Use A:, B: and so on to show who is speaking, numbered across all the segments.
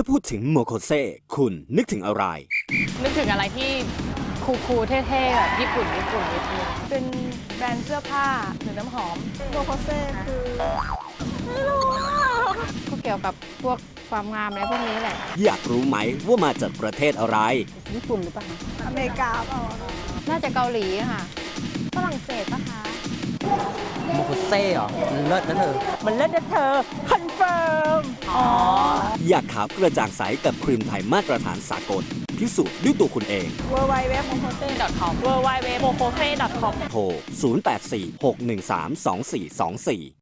A: ถ้าพูดถึงโมโคเซคุณนึกถึงอะไร
B: นึกถึงอะไรที่คูลๆเท่ๆแบบญี่ปุ่นญี่ปุ่นนิดนึง
C: เป็นแบรนด์เสื้อผ้าหรือน้ำหอมโบโคเซ่คือ
B: ก็เกี่ยวกับพวกความงามอะไรพวกนี้แหละ
A: อยากรู้ไหมว่ามาจากประเทศอะไร
B: ญี่ปุ่นหรือเปล่า
C: อเมริกาเปล่า
B: น่าจะเกาหลีค่ะ
C: ฝรั่งเศสปะคะ
D: โมโคเซ่เหรอมันเลิศนะเธอ
C: มันเลิศนะเธอคอน เฟิร์มอ๋อ
A: อยากขาวกระจ่างใสกับครีมไทยมาตรฐานสากล พิสูจน์ด้วยตัวคุณเอง
C: เวอร์ไวเว็บโมโคเซ่
B: .com w w w m o k o f e com
A: โทร 0846132424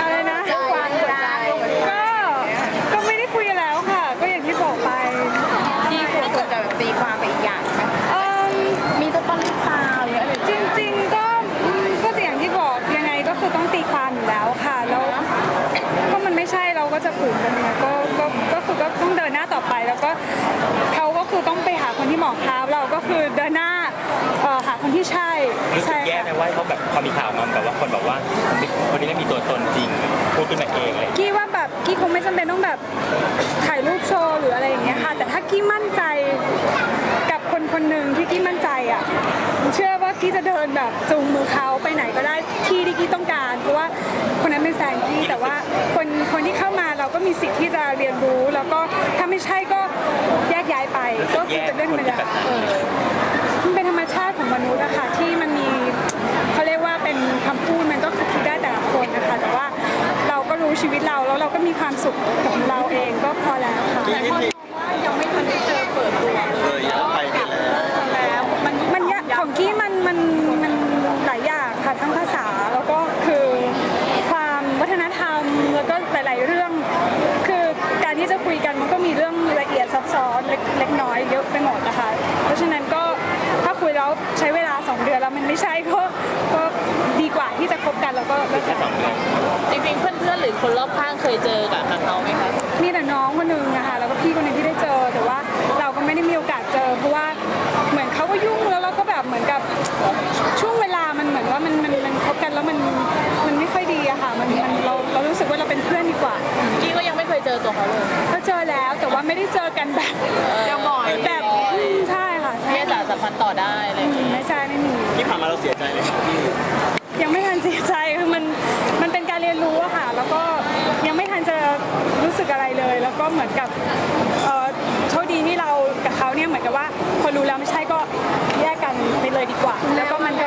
C: อะไรนะก็ก็ไม่ได้คุยกันแล้วค่ะ ก็อย่างที่บอกไป
B: ที่ควรจะแบบตีความไปอีกอย่างไหม
C: เอิ่ม
B: มีตัวตนหรือเปล่าหรืออะไร
C: จริงๆก็ก็อย่างที่บอกยังไงก็คือต้องตีความอยู่แล้วค่ะแล้วก็มันไม่ใช่เราก็ จะฝืนกันเนี่ยก็ก็ก็คือก็ต้องเดินหน้าต่อไปแล้วก็เขาก็คือต้องไปหาคนที่เหมาะครับเราก็คือเดินหน้าเอ่อหาคนที่ใช่
E: รู้สึ
C: ใช่
E: กแย่
C: ค่ะ
E: ไหมว่าเขาแบบพอมีข่าวมาแบบว่าคนบอกว่าคนนี้ไม่มีตัวตนจริงพูดขึ้นมาเองอะไรอย่างเลย
C: กี้ว่าแบบกี้คงไม่จำเป็นต้องแบบถ่ายรูปโชว์หรืออะไรอย่างเงี้ยค่ะ แต่ถ้ากี้มั่นใจกับคนคนหนึ่งที่กี้มั่นใจอะเชื่อว่ากี้จะเดินแบบจูงมือเขาไปไหนก็ได้ที่ที่กี้ต้องการ เพราะว่าคนนั้นเป็นแฟนกี้แต่ว่าคนคนที่เข้ามาเรา ก็มีสิทธิ์ที่จะเรียนรู้แล้วก็ถ้าไม่ใช่ก็แยกย้ายไปก็คือเป็นเรื่องธรรมดาเออมันเป็นธรรมชาติของมนุษย์อะค่ะที่มันมีเขาเรียกว่าเป็นคำพูดมันก็คือคิดได้แต่ละคนนะคะ แต่ว่าเราก็รู้ชีวิตเราแล้วเราก็มีความสุขกับเราเองก็พอแล้วค่ะ
B: แต่คนบอ แล้วมัน
C: ไม่ใช่ก็ก็ดีกว่าที่จะคบกันแล้วก็เลิกกัน
B: จริงๆเพื่อนๆหรือคนรอบข้างเคยเจอกับเขาไหมคะ
C: มีแต่น้องคนหนึงนะคะแล้วก็พี่คนหนึงที่ได้เจอแต่ว่าเราก็ไม่ได้มีโอกาสเจอ เพราะว่าเหมือนเขาก็ยุ่งแล้วเราก็แบบเหมือนกับช่วงเวลามันเหมือนว่ามันมันมันคบกันแล้วมันมันไม่ค่อยดีอะค่ะมันมันเราเรารู้สึกว่าเราเป็นเพื่อนดีกว่า
B: กี้ก็ยังไม่เคยเจอตัวเขาเลย
C: ก็เจอแล้วแต่ว่าไม่ได้เจอกันแบบ
B: ยังบ่อย
C: แบบอืมใช่ค่ะใช่
B: ที่จะสัมพันธ์ต่อได้อะไรอย่าง
C: อื
B: เลย
C: มไม่ใช่ไม่มี
E: ที่ผ่านมาเราเสียใจไหมครับพี่
C: ยังไม่ทันเสียใจคือมันมันเป็นการเรียนรู้อะค่ะ แล้วก็ยังไม่ทันจะรู้สึกอะไรเลย แล้วก็เหมือนกับเอ่อโชคดีที่เรากับเขาเนี่ยเหมือนกับว่าพอรู้แล้วไม่ใช่ก็แยกกันไปเลยดีกว่า แล้วก็มันก็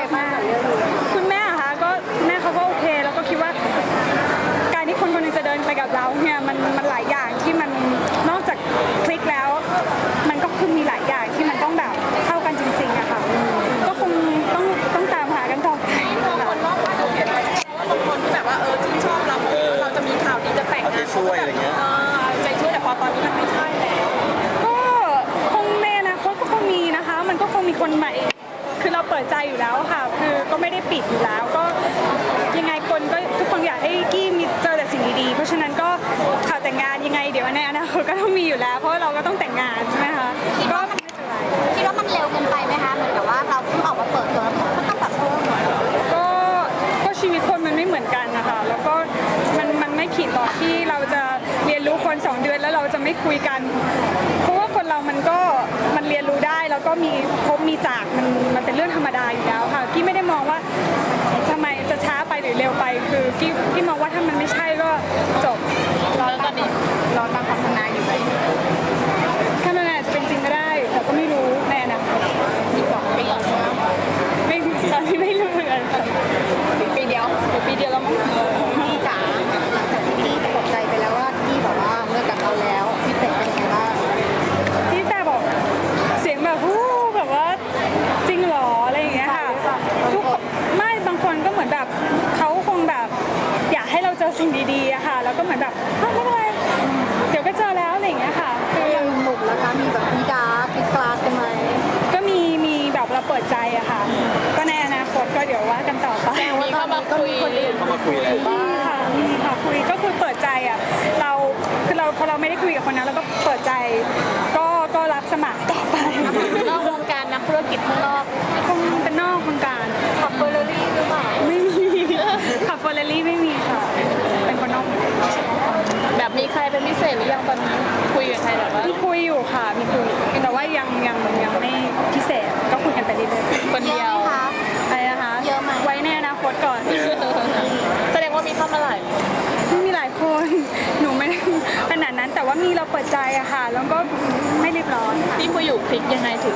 B: ช่ว
E: ยอะไรเงี้ย
B: เออใจช่วยแต่พอตอนนี้มันไม่ใช่แล้ว
C: ก็คงในอนาคตก็คงมีนะคะ มันก็คงมีคนใหม่ คือเราเปิดใจอยู่แล้วค่ะ คือก็ไม่ได้ปิดอยู่แล้ว ก็ยังไงคนก็ทุกคนอยากให้กี้มีเจอแต่สิ่งดีๆ เพราะฉะนั้นก็ข่าวแต่งงานยังไง เดี๋ยวในอนาคตก็ต้องมีอยู่แล้ว เพราะว่าเราก็ต้องแต่งงานใช่ไหมคะ ก็ไม่เป็นไร
F: คิดว่ามันเร็วเกินไปไหมคะ
C: คุยกัน เพราะว่าคนเรามันก็มันเรียนรู้ได้แล้วก็มีพบมีจากมันมันเป็นเรื่องธรรมดาอยู่แล้วค่ะกี้ไม่ได้มองว่าทำไมจะช้าไปหรือเร็วไป คือกี้กี้มองว่าถ้ามันไม่ใช่ก็จบ
B: สิ่งดี
C: ๆอะค่ะ แล้วก็เหมือนแบบอ้าวไม่เป็นไรเดี๋ยวก็เจอแล้วอะไรอย่างเงี้ยค่ะ คือ
F: ยังหนุกนะคะมีแบบมีดาร์กมีกลาสกันไหม
C: ก็มีมีแบบเราเปิดใจอะค่ะ ก็ในอนาคตก็เดี๋ยวว่ากันต่อไป
B: มีเข้ามาคุย
E: เขามาคุยแล้ว
C: มีค่ะมีค่ะคุยก็คือเปิดใจอะเราคือเราพอเราไม่ได้คุยกับคนนั้นเราก็เปิดใจ ก็ก็รับสมัครต่อไป
B: นอกวงการนักธุรกิจข้างนอก
C: คงเป็นนอกวงการ
B: ขับเฟอร์รารี่หรือเปล่า
C: ไม่มีขับเฟอร์รารี่ไม่มี เป็นพิเศษหรือยังตอนนี้คุยอยู่ใครแบบว่ามีคุยอยู่ค่ะมีคุยแต่ว่ายังยังยังไม่พิเศษก็คุยกันไปเรื่อยๆ
B: คนเดียว
C: อะไรนะคะ
F: เยอะไหม
C: ไว้แน่นาคตก่อน
B: แสดงว่ามีเข้ามาหลายไม่
C: มีหลายคนหนูไม่ขนาดนั้นแต่ว่ามีเราเปิดใจอะค่ะ แล้วก็ไม่รีบร้อน
B: ที่คุยอยู่คลิกยังไงถึง